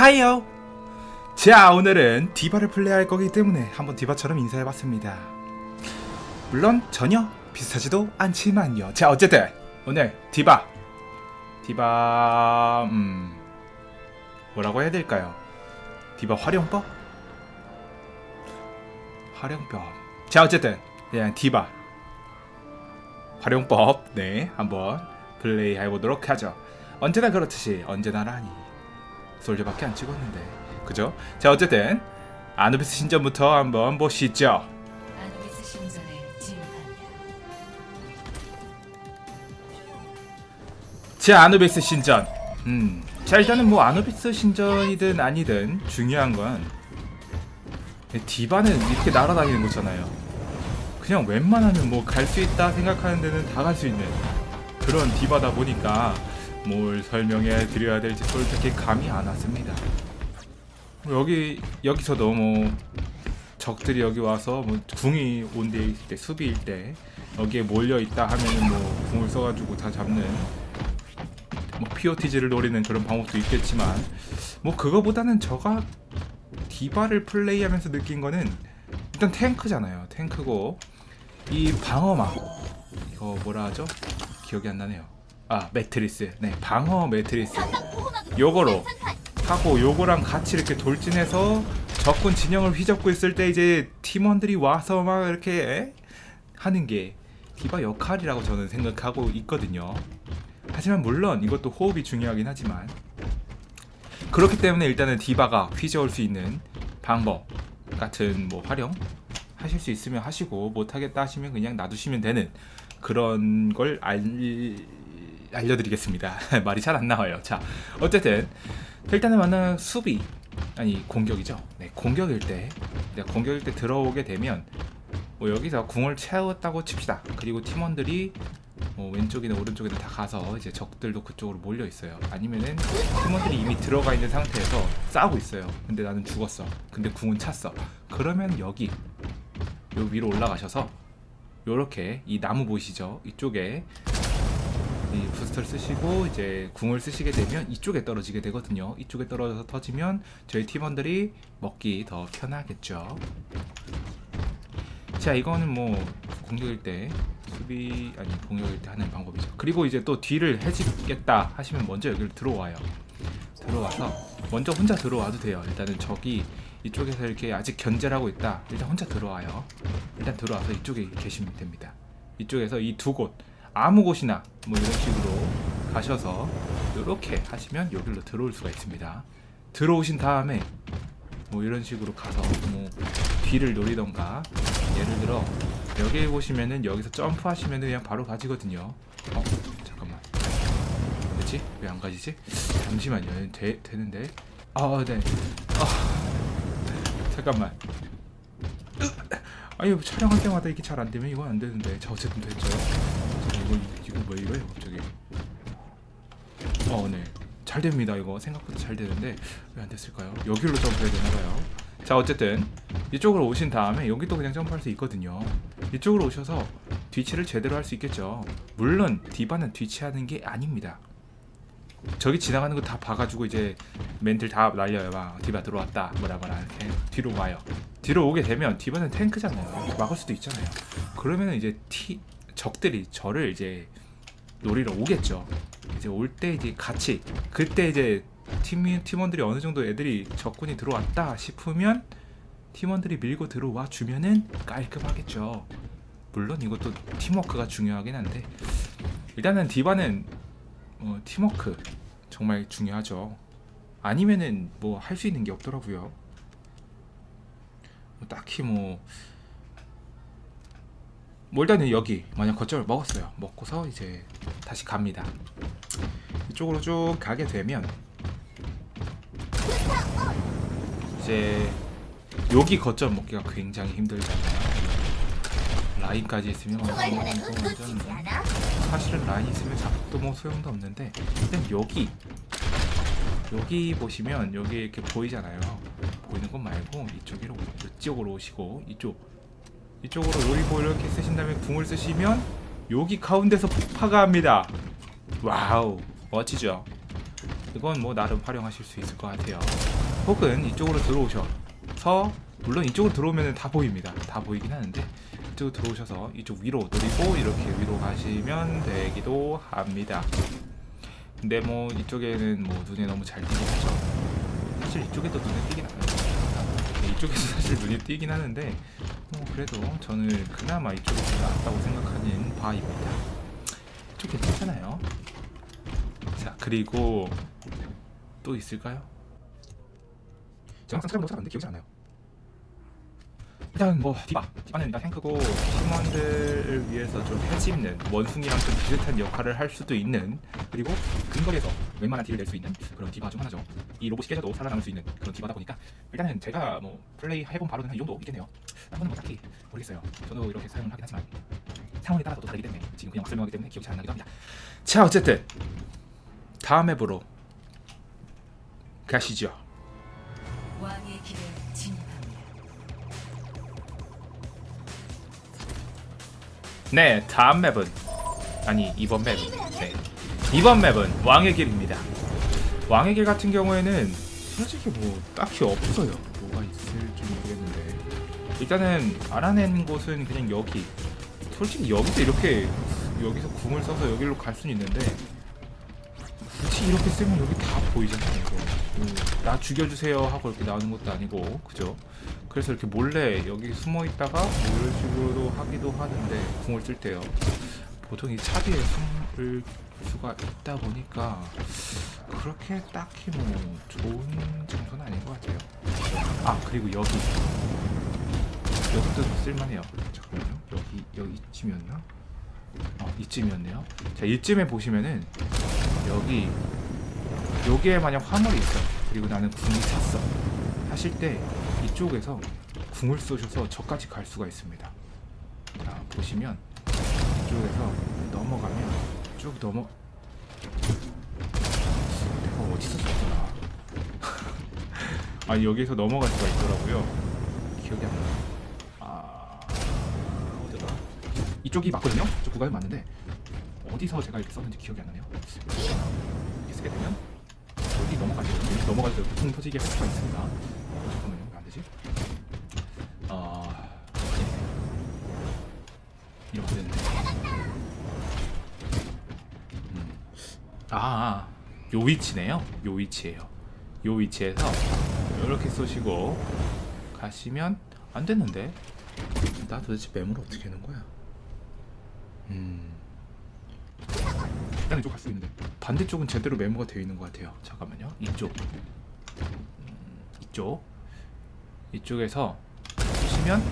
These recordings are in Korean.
하이요. 자 오늘은 디바를 플레이할 거기 때문에 한번 디바처럼 인사해봤습니다. 물론 전혀 비슷하지도 않지만요. 자 어쨌든 오늘 디바 디바 음 뭐라고 해야 될까요? 디바 활용법? 활용법. 자 어쨌든 그냥 디바 활용법 네 한번 플레이 해 보도록 하죠. 언제나 그렇듯이 언제나라니 솔저밖에 안 찍었는데 그죠? 자 어쨌든 아누비스 신전부터 한번 보시죠. 아누비스 진입한다. 자 아누비스 신전. 음. 자 일단은 뭐 아누비스 신전이든 아니든 중요한 건 디바는 이렇게 날아다니는 거잖아요. 그냥 웬만하면 뭐 갈 수 있다 생각하는 데는 다 갈 수 있는 그런 디바다 보니까 뭘 설명해 드려야 될지 솔직히 감이 안 왔습니다. 뭐 여기 여기서도 뭐 적들이 여기 와서 뭐 궁이 온데 있을 때 수비일 때 여기에 몰려 있다 하면은 뭐 궁을 써가지고 다 잡는 뭐 POTG를 노리는 그런 방법도 있겠지만 뭐 그거보다는 저가 디바를 플레이하면서 느낀 거는 일단 탱크잖아요. 탱크고 이 방어막 이거 뭐라 하죠? 기억이 안 나네요. 아 매트리스. 네 방어 매트리스. 요거로 하고 요거랑 같이 이렇게 돌진해서 적군 진영을 휘젓고 있을 때 이제 팀원들이 와서 막 이렇게 하는 게 디바 역할이라고 저는 생각하고 있거든요. 하지만 물론 이것도 호흡이 중요하긴 하지만 그렇기 때문에 일단은 디바가 휘저을 수 있는 방법 같은 뭐 활용 하실 수 있으면 하시고 못하겠다 하시면 그냥 놔두시면 되는 그런 걸 알, 알려드리겠습니다. 말이 잘 안 나와요. 자, 어쨌든 일단은 만약 수비 아니 공격이죠. 네, 공격일 때 내가 공격일 때 들어오게 되면 뭐 여기서 궁을 채웠다고 칩시다. 그리고 팀원들이 뭐 왼쪽이나 오른쪽이나 다 가서 이제 적들도 그쪽으로 몰려 있어요. 아니면은 팀원들이 이미 들어가 있는 상태에서 싸우고 있어요. 근데 나는 죽었어. 근데 궁은 찼어. 그러면 여기 요 위로 올라가셔서 요렇게 이 나무 보이시죠? 이쪽에 이 부스터를 쓰시고 이제 궁을 쓰시게 되면 이쪽에 떨어지게 되거든요. 이쪽에 떨어져서 터지면 저희 팀원들이 먹기 더 편하겠죠. 자 이거는 뭐 공격일 때 수비 아니 공격일 때 하는 방법이죠. 그리고 이제 또 뒤를 해지겠다 하시면 먼저 여기를 들어와요. 들어와서 먼저 혼자 들어와도 돼요. 일단은 적이 이쪽에서 이렇게 아직 견제를 하고 있다. 일단 혼자 들어와요. 일단 들어와서 이쪽에 계시면 됩니다. 이쪽에서 이 두 곳 아무 곳이나 뭐 이런 식으로 가셔서 이렇게 하시면 여기로 들어올 수가 있습니다. 들어오신 다음에 뭐 이런 식으로 가서 뭐 뒤를 노리던가 예를 들어 여기 보시면은 여기서 점프하시면은 그냥 바로 가지거든요. 어 잠깐만 그렇지 왜 안 가지지? 잠시만요 되, 되는데 아 네. 아 잠깐만 아니 촬영할 때마다 이게 잘 안 되면 이건 안 되는데 자 어쨌든 됐죠. 자, 이거 왜 이거예요 갑자기? 어 네. 잘 됩니다 이거 생각보다 잘 되는데 왜 안 됐을까요? 여기로 점프해야 되나봐요. 자 어쨌든 이쪽으로 오신 다음에 여기도 그냥 점프할 수 있거든요. 이쪽으로 오셔서 뒤치를 제대로 할 수 있겠죠. 물론 디바는 뒤치하는 게 아닙니다. 저기 지나가는 거 다 봐가지고 이제 멘틀 다 날려요. 막 디바 들어왔다 뭐라 뭐라 이렇게 뒤로 와요. 뒤로 오게 되면 디바는 탱크잖아요. 막을 수도 있잖아요. 그러면 이제 티 적들이 저를 이제 노리러 오겠죠. 이제 올 때 이제 같이 그때 이제 팀 팀원들이 어느 정도 애들이 적군이 들어왔다 싶으면 팀원들이 밀고 들어와 주면은 깔끔하겠죠. 물론 이것도 팀워크가 중요하긴 한데 일단은 디바는 어, 팀워크 정말 중요하죠. 아니면은 뭐 할 수 있는 게 없더라고요. 뭐 딱히 뭐, 뭐 일단은 여기 만약 거점을 먹었어요. 먹고서 이제 다시 갑니다. 이쪽으로 쭉 가게 되면 이제 여기 거점 먹기가 굉장히 힘들잖아요. 라인까지 있으면 완전 사실은 라인 있으면 잡도 뭐 소용도 없는데 일단 여기 여기 보시면 여기 이렇게 보이잖아요. 보이는 것 말고 이쪽으로 이쪽으로 오시고 이쪽 이쪽으로 요리보 이렇게 쓰신 다음에 궁을 쓰시면 여기 가운데서 폭파가 합니다. 와우 멋지죠. 이건 뭐 나름 활용하실 수 있을 것 같아요. 혹은 이쪽으로 들어오셔서 물론 이쪽으로 들어오면 다 보입니다. 다 보이긴 하는데 이쪽으로 들어오셔서 이쪽 위로 노리고 이렇게 위로 가시면 되기도 합니다. 근데 뭐 이쪽에는 뭐 눈에 너무 잘 띄긴 하죠. 사실 이쪽에도 눈에 띄긴 하는데 네, 이쪽에도 사실 눈이 띄긴 하는데 뭐 그래도 저는 그나마 이쪽이 더 낫다고 생각하는 바입니다. 이쪽 괜찮잖아요. 자 그리고 또 있을까요? 제가 항상 찾아본 찾았는데 기억이 안 나요. 일단 뭐 디바 디바는 일단 탱크고 팀원들을 위해서 좀 해집는 원숭이랑 좀 비슷한 역할을 할 수도 있는 그리고 근거리에서 웬만한 딜을 낼 수 있는 그런 디바 중 하나죠. 이 로봇이 깨져도 살아남을 수 있는 그런 디바다 보니까 일단은 제가 뭐 플레이 해본 바로는 한 이 정도 있겠네요. 딴 거는 뭐 딱히 모르겠어요. 저도 이렇게 사용을 하긴 하지만 상황에 따라서도 다르기 때문에 지금 그냥 막 설명하기 때문에 기억이 잘 안 나기도 합니다. 자 어쨌든 다음 앱으로 가시죠. 왕의 길에 진입합니다. 네, 다음 맵은 아니 이번 맵은 네 이번 맵은 왕의 길입니다. 왕의 길 같은 경우에는 솔직히 뭐 딱히 없어요. 뭐가 있을지 모르겠는데 일단은 알아낸 곳은 그냥 여기. 솔직히 여기서 이렇게 여기서 궁을 써서 여기로 갈 수는 있는데 굳이 이렇게 쓰면 여기 다 보이잖아요. 이거. 음, 나 죽여주세요 하고 이렇게 나오는 것도 아니고 그죠? 그래서 이렇게 몰래 여기 숨어 있다가 뭐 이런 식으로 하기도 하는데 궁을 쓸 때요. 보통 이 차비에 숨을 수가 있다 보니까 그렇게 딱히 뭐 좋은 장소는 아닌 것 같아요. 아 그리고 여기 여기도 쓸만해요. 잠깐만요. 여기 여기쯤이었나? 어 이쯤이었네요. 자 이쯤에 보시면은 여기 여기에 만약 화물이 있어. 그리고 나는 궁이 찼어. 하실 때 이쪽에서 궁을 쏘셔서 저까지 갈 수가 있습니다. 자 보시면 이쪽에서 넘어가면 쭉 넘어. 내가 어디서 쐈더라? 아 여기서 넘어갈 수가 있더라고요. 기억이 안 나. 아? 이쪽이 맞거든요. 저 구간이 맞는데 어디서 제가 이렇게 썼는지 기억이 안 나네요. 이렇게 쓰게 되면 여기 넘어가죠. 여기 넘어갈 때 보통 터지게 할 수가 있습니다. 어, 잠깐만요. 왜안 되지? 아 이렇게 되는데. 아, 요 위치네요. 요 위치예요. 요 위치에서 이렇게 쏘시고 가시면 안 됐는데. 나 도대체 매물 어떻게 하는 거야? 음. 일단 이쪽 갈수 있는데 반대쪽은 제대로 메모가 되어 있는 것 같아요. 잠깐만요. 이쪽, 음, 이쪽, 이쪽에서 보시면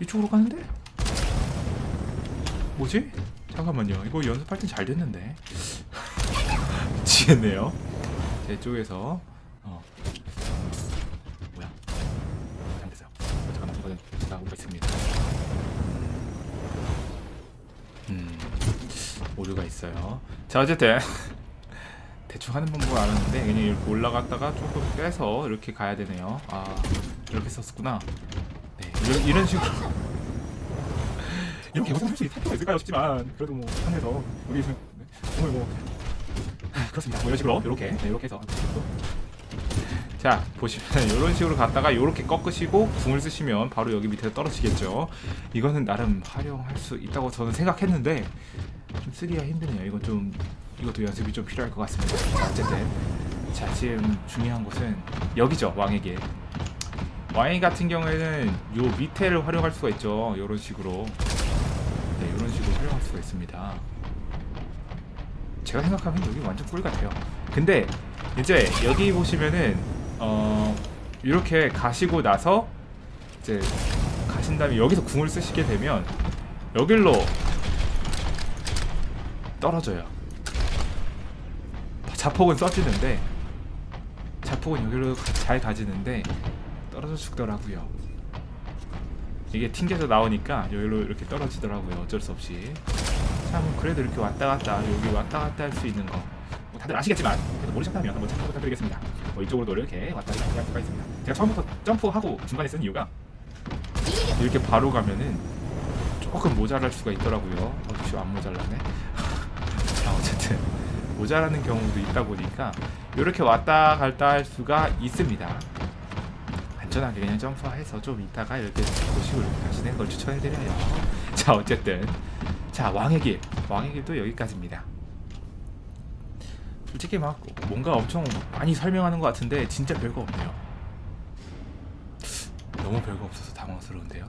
이쪽으로 가는데 뭐지? 잠깐만요. 이거 연습할 땐 잘 됐는데 미치겠네요. 제 쪽에서 어 뭐야? 잘됐어요. 어, 잠깐만 이거는 오가 있습니다. 음, 오류가 있어요. 자, 어쨌든 대충 하는 방법을 알았는데 그냥 이렇게 올라갔다가 조금 빼서 이렇게 가야 되네요. 아, 이렇게 썼었구나. 네, 이런, 이런 식으로 이렇게 무슨 할수 있을까 있을까요? 싶지만 그래도 뭐 하면서 우리 네, 오늘 뭐 아, 그렇습니다. 뭐 이런 식으로 이렇게 네, 이렇게 해서 자 보시면 이런 식으로 갔다가 이렇게 꺾으시고 궁을 쓰시면 바로 여기 밑에 떨어지겠죠. 이거는 나름 활용할 수 있다고 저는 생각했는데 좀 쓰기가 힘드네요. 이건 좀 이것도 연습이 좀 필요할 것 같습니다. 자 어쨌든 자 지금 중요한 곳은 여기죠 길 왕의 같은 경우에는 요 밑에를 활용할 수가 있죠. 이런 식으로 네 이런 식으로 활용할 수가 있습니다 제가 생각하면 여기 완전 꿀 같아요. 근데 이제 여기 보시면은 어 이렇게 가시고 나서 이제 가신 다음에 여기서 궁을 쓰시게 되면 여길로 떨어져요. 자폭은 써지는데 자폭은 여기로 가- 잘 가지는데 떨어져 죽더라고요. 이게 튕겨서 나오니까 여기로 이렇게 떨어지더라고요. 어쩔 수 없이. 참 그래도 이렇게 왔다 갔다 여기 왔다 갔다 할 수 있는 거. 뭐 다들 아시겠지만 그래도 모르셨다면 한번 참고 부탁드리겠습니다. 뭐 이쪽으로도 이렇게 왔다 갔다 할 수가 있습니다. 제가 처음부터 점프하고 중간에 쓴 이유가 이렇게 바로 가면은 조금 모자랄 수가 있더라고요. 어, 안 모자라네. 자 어쨌든 모자라는 경우도 있다 보니까 이렇게 왔다 갔다 할 수가 있습니다. 안전하게 그냥 점프해서 좀 이따가 이렇게 보시고 이렇게 가시는 걸 추천해드려요. 자 어쨌든 자 왕의 길 왕의 길도 여기까지입니다. 솔직히 막 뭔가 엄청 많이 설명하는 것 같은데 진짜 별거 없네요. 너무 별거 없어서 당황스러운데요.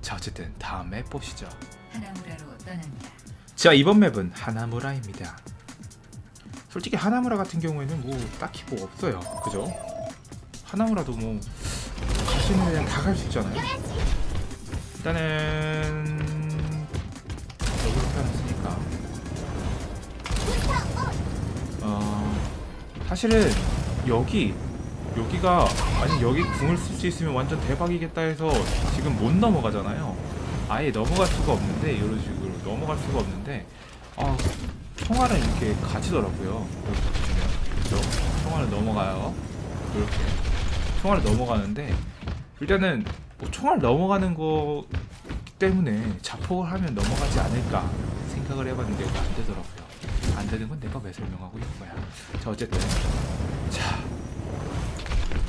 자 어쨌든 다음 맵 보시죠. 하나무라로 떠납니다. 자 이번 맵은 하나무라입니다. 솔직히 하나무라 같은 경우에는 뭐 딱히 뭐 없어요. 그죠? 하나무라도 뭐가 시는 데는 다갈 수 있잖아요. 일단은 여기로 태어났으니까 어 사실은 여기 여기가 아니 여기 궁을 쓸 수 있으면 완전 대박이겠다 해서 지금 못 넘어가잖아요. 아예 넘어갈 수가 없는데 이런 식으로 넘어갈 수가 없는데 아 총알은 이렇게 가지더라고요. 그죠? 총알은 넘어가요. 이렇게 총알은 넘어가는데 일단은 뭐 총알 넘어가는 거 때문에 자폭을 하면 넘어가지 않을까 생각을 해봤는데 이거 안 되더라고요. 안 되는 건 내가 왜 설명하고 있는 거야. 자 어쨌든 자,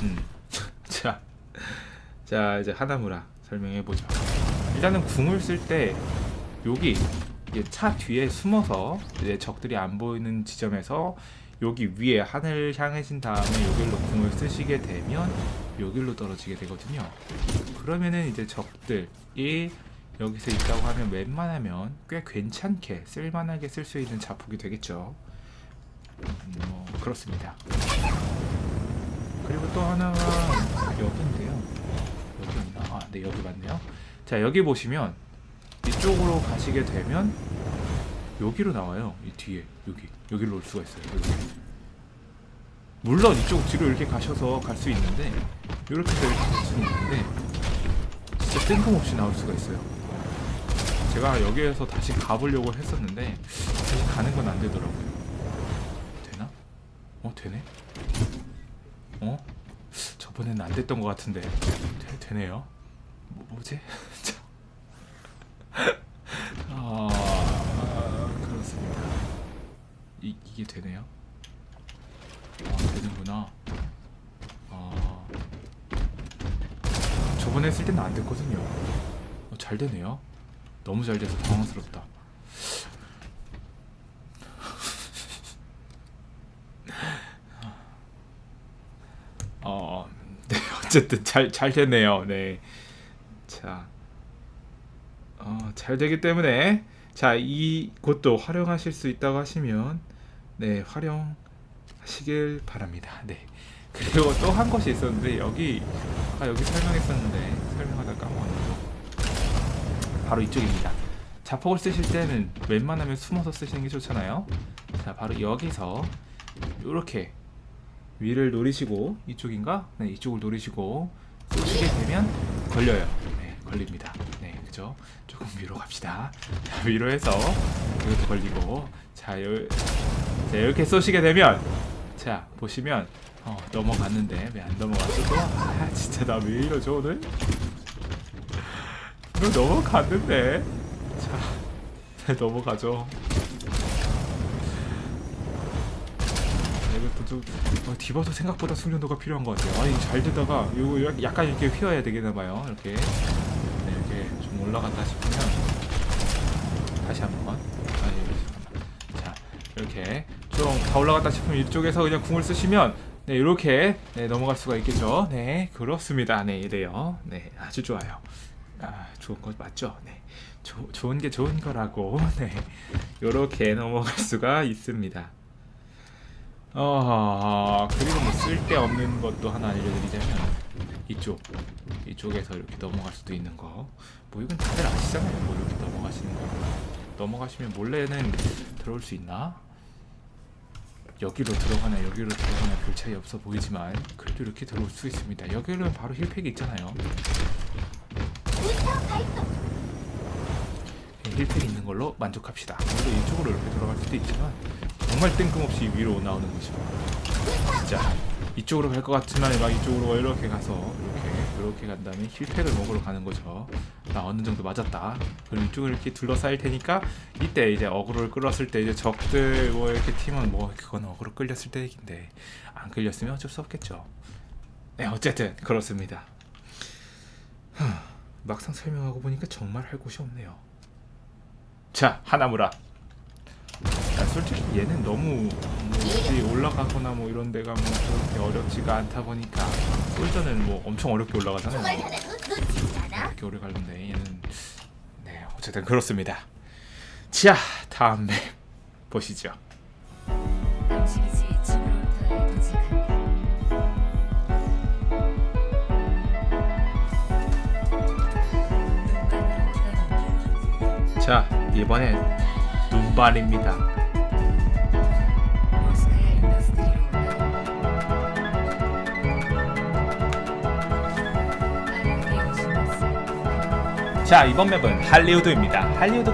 음, 자, 자 이제 하나무라 설명해 보죠. 일단은 궁을 쓸 때 여기 차 뒤에 숨어서 이제 적들이 안 보이는 지점에서 여기 위에 하늘 향하신 다음에 여기로 궁을 쓰시게 되면 여기로 떨어지게 되거든요. 그러면은 이제 적들이 여기서 있다고 하면 웬만하면 꽤 괜찮게 쓸만하게 쓸 수 있는 자폭이 되겠죠. 음, 뭐 그렇습니다. 그리고 또 하나가 여기인데요. 여기 있나? 아, 네 여기 맞네요. 자 여기 보시면 이쪽으로 가시게 되면 여기로 나와요. 이 뒤에 여기 여기로 올 수가 있어요. 여기. 물론 이쪽 뒤로 이렇게 가셔서 갈 수 있는데 이렇게 해서 이렇게 갈 수는 있는데 진짜 뜬금없이 나올 수가 있어요. 제가 여기에서 다시 가보려고 했었는데 다시 가는 건 안 되더라고요. 되나? 어 되네? 어? 저번에는 안 됐던 것 같은데 되, 되네요. 뭐, 뭐지? 아 그렇습니다. 이 이게 되네요. 아 되는구나. 아 저번에 했을 때는 안 됐거든요. 어, 잘 되네요. 너무 잘 돼서 당황스럽다. 어, 네 어쨌든 잘잘 됐네요. 네, 자, 어, 잘 되기 때문에 자 이곳도 활용하실 수 있다고 하시면 네 활용 하시길 바랍니다. 네. 그리고 또 한 것이 있었는데 여기 아까 여기 설명했었는데 설명하다 까먹었네요. 바로 이쪽입니다. 자폭을 쓰실 때는 웬만하면 숨어서 쓰시는 게 좋잖아요. 자 바로 여기서 이렇게 위를 노리시고 이쪽인가? 네 이쪽을 노리시고 쏘시게 되면 걸려요. 네 걸립니다. 네 그죠? 조금 위로 갑시다. 자, 위로 해서 이것도 걸리고 자, 요, 자 이렇게 쏘시게 되면 자 보시면 어, 넘어갔는데 왜 안 넘어갔어 또? 아 진짜 나 왜 이러죠 오늘? 너 넘어갔는데. 자 넘어가죠. 이것도 좀 어, 디버도 생각보다 숙련도가 필요한 것 같아요. 아니 잘 되다가 이거 약간 이렇게 휘어야 되겠나 봐요 이렇게. 네, 이렇게 좀 올라갔다 싶으면 다시 한번. 아, 예, 자 이렇게 좀더 올라갔다 싶으면 이쪽에서 그냥 궁을 쓰시면 네 이렇게 네, 넘어갈 수가 있겠죠? 네 그렇습니다. 네 이래요. 네 아주 좋아요. 아 좋은 거 맞죠? 네 조, 좋은 게 좋은 거라고. 네 이렇게 넘어갈 수가 있습니다. 어 그리고 뭐 쓸데없는 것도 하나 알려드리자면 이쪽 이쪽에서 이렇게 넘어갈 수도 있는 거뭐 이건 다들 아시잖아요. 뭐 이렇게 넘어가시는 거. 넘어가시면 몰래는 들어올 수 있나 여기로 들어가나 여기로 들어가나 별 차이 없어 보이지만 그래도 이렇게 들어올 수 있습니다. 여기는 바로 힐팩이 있잖아요. 힐팩 있는 걸로 만족합시다. 물론 이쪽으로 이렇게 들어갈 수도 있지만 정말 뜬금없이 위로 나오는 거죠. 자 이쪽으로 갈 것 같지만 막 이쪽으로 이렇게 가서 이렇게 이렇게 간 다음에 힐팩을 먹으러 가는 거죠. 나 어느 정도 맞았다. 그럼 이쪽을 이렇게 둘러싸일 테니까 이때 이제 어그로를 끌었을 때 이제 적들 뭐 이렇게 팀은 뭐 그건 어그로 끌렸을 때 얘긴데 안 끌렸으면 어쩔 수 없겠죠. 네 어쨌든 그렇습니다. 하, 막상 설명하고 보니까 정말 할 곳이 없네요. 자 하나무라. 야, 솔직히 얘는 너무 뭐 어디 올라가거나 뭐 이런 데가 뭐 그렇게 어렵지가 않다 보니까 솔저는 뭐 엄청 어렵게 올라가잖아요. 이렇게 오래 가는데 얘는 네 어쨌든 그렇습니다. 자 다음 맵 보시죠. 자 이번엔 눈발입니다. 자 이번 맵은 할리우드입니다. 할리우드가